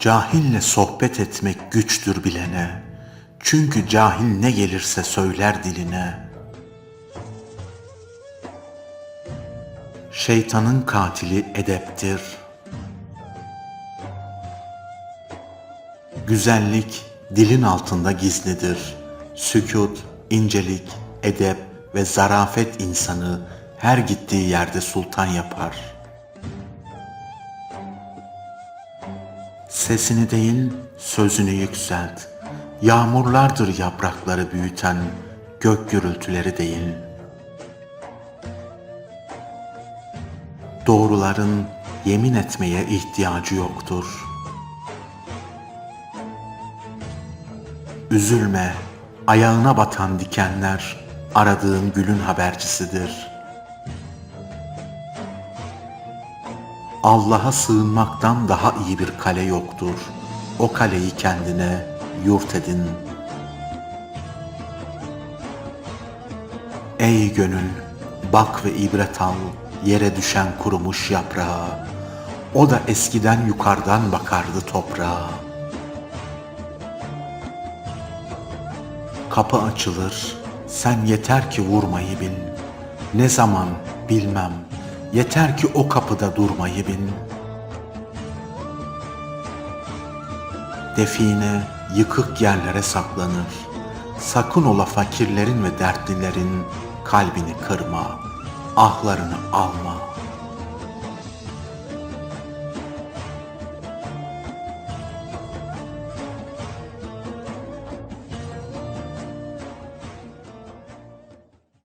Cahille sohbet etmek güçtür bilene. Çünkü cahil ne gelirse söyler diline. Şeytanın katili edeptir. Güzellik dilin altında gizlidir. Sükut, incelik, edep ve zarafet insanı her gittiği yerde sultan yapar. Sesini değil, sözünü yükselt. Yağmurlardır yaprakları büyüten, gök gürültüleri değil. Doğruların yemin etmeye ihtiyacı yoktur. Üzülme, ayağına batan dikenler aradığın gülün habercisidir. Allah'a sığınmaktan daha iyi bir kale yoktur. O kaleyi kendine yurt edin. Ey gönül, bak ve ibret al yere düşen kurumuş yaprağa. O da eskiden yukarıdan bakardı toprağa. Kapı açılır, sen yeter ki vurmayı bil. Ne zaman bilmem, yeter ki o kapıda durmayı bil. Define yıkık yerlere saklanır. Sakın ola fakirlerin ve dertlilerin kalbini kırma, ahlarını alma.''